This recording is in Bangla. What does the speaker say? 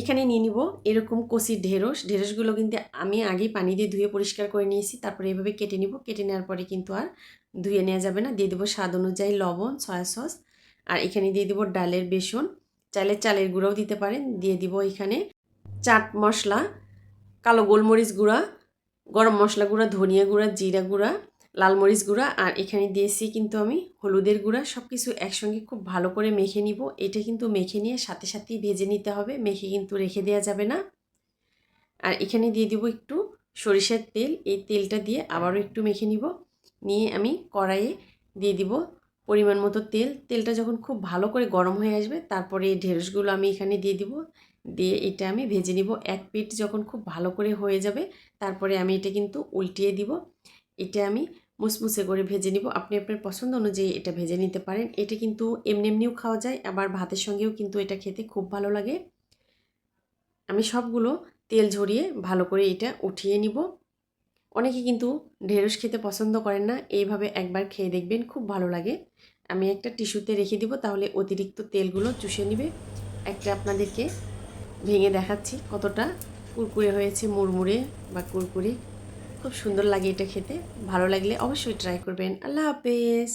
এখানে নিয়ে নিব এরকম কষি ঢেঁড়স। ঢেঁড়সগুলো কিন্তু আমি আগেই পানি দিয়ে ধুয়ে পরিষ্কার করে নিয়েছি, তারপরে এভাবে কেটে নিব। কেটে নেওয়ার পরে কিন্তু আর ধুয়ে নেওয়া যাবে না। দিয়ে দেবো স্বাদ অনুযায়ী লবণ, সয়া সস আর এখানে দিয়ে দেবো ডালের বেসন। চাইলে চালের গুঁড়োও দিতে পারেন। দিয়ে দিব এখানে চাট মশলা, কালো গোলমরিচ গুঁড়া, গরম মশলা গুঁড়া, ধনিয়া গুঁড়া, জিরা গুঁড়া লাল মরিচ গুঁড়া আর এখানে দিয়েছি কিন্তু আমি হলুদের গুঁড়া। সব কিছু একসঙ্গে খুব ভালো করে মেখে নিব। এটা কিন্তু মেখে নিয়ে সাথে সাথেই ভেজে নিতে হবে। মেখে কিন্তু রেখে দেওয়া যাবে না। আর এখানে দিয়ে দিব একটু সরিষার তেল। এই তেলটা দিয়ে আবারও একটু মেখে নিব। নিয়ে আমি কড়াইয়ে দিয়ে দিব পরিমাণ মতো তেল। তেলটা যখন খুব ভালো করে গরম হয়ে আসবে, তারপরে এই ঢেঁড়সগুলো আমি এখানে দিয়ে দিব। দিয়ে এটা আমি ভেজে নিব। এক পিঠ যখন খুব ভালো করে হয়ে যাবে, তারপরে আমি এটা কিন্তু উল্টিয়ে দিব। এটা আমি মুসমুসে করে ভেজে নিব। আপনি আপনার পছন্দ অনুযায়ী এটা ভেজে নিতে পারেন। এটা কিন্তু এমনি এমনিও খাওয়া যায়, আবার ভাতের সঙ্গেও কিন্তু এটা খেতে খুব ভালো লাগে। আমি সবগুলো তেল ঝরিয়ে ভালো করে এটা উঠিয়ে নিব। অনেকে কিন্তু ঢেঁড়স খেতে পছন্দ করেন না, এইভাবে একবার খেয়ে দেখবেন, খুব ভালো লাগে। আমি একটা টিস্যুতে রেখে দিব, তাহলে অতিরিক্ত তেলগুলো চুষে নিবে। একটা আপনাদেরকে ভেঙে দেখাচ্ছি কতটা কুরকুরে হয়েছে, মুড়মুড়ে বা কুরকুরে। খুব সুন্দর লাগে এটা খেতে। ভালো লাগলে অবশ্যই ট্রাই করবেন। আল্লাহ হাফেজ।